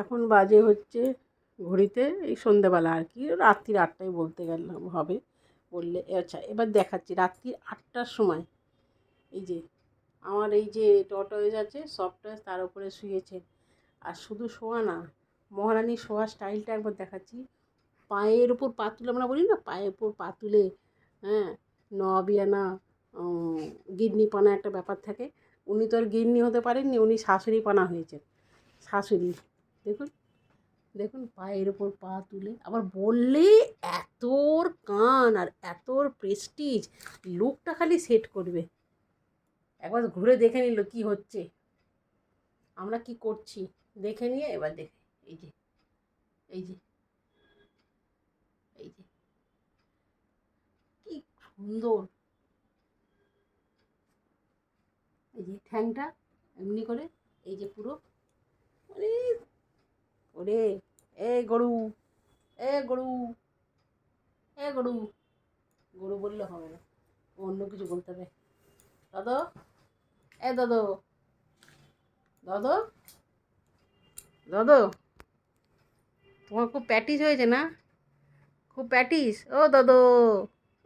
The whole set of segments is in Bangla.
এখন বাজে হচ্ছে ঘড়িতে, এই সন্ধেবেলা আর কি, রাত্রির আটটায় বলতে গেলাম হবে, বললে আচ্ছা এবার দেখাচ্ছি রাত্রির আটটার সময়, এই যে, আমার এই যে টর্টয়েজ আছে সফটওয়্যার তার উপরে শুয়েছে, আর শুধু শোয়া না, মহারানীর শোয়ার স্টাইলটা একবার দেখাচ্ছি, পায়ের উপর পা তুলে, আমরা বলি না, পায়ের উপর পা তুলে হ্যাঁ নবিয়ানা গিন্নিপানা একটা ব্যাপার থাকে, উনি তো আর গিন্নি হতে পারেননি, উনি শাশুড়ি পানা হয়েছেন, শাশুড়ি দেখুন দেখুন পায়ের ওপর পা তুলে আবার বললে এতর কান আর এতর প্রেস্টিজ লুকটা খালি সেট করবে। একবার ঘুরে দেখে নিল কি হচ্ছে। আমরা কি করছি? দেখে নিয়ে এবার দেখে, এই যে এই যে এই যে। কি সুন্দর। এই যে ঠ্যাংটা, এমনি করে, এই যে পুরো মানে ওরে, এ গরু এ গরু এ গরু। গরু বললে হবে না অন্য কিছু বলতে হবে। দাদা, এ দাদা দাদা দাদা, তোমার খুব প্যাটিস হয়েছে না? খুব প্যাটিস ও দাদু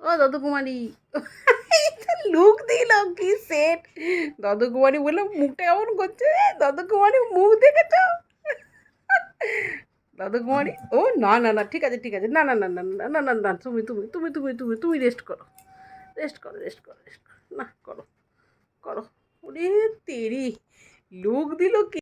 ও দাদু কুমারী। লুক দিল কি সেট দাদু কুমারী বলে মুখটা কেমন করছে? দাদু কুমারী মুখ দেখেছ? দাদু কুমারী ও, না না না, ঠিক আছে ঠিক আছে। না না না না না না না না, তুমি তুমি তুমি তুমি তুমি তুমি রেস্ট করো। রেস্ট করো রেস্ট করো রেস্ট করো। না, করো করো। ওরে, তেরি। লোক দিল কি?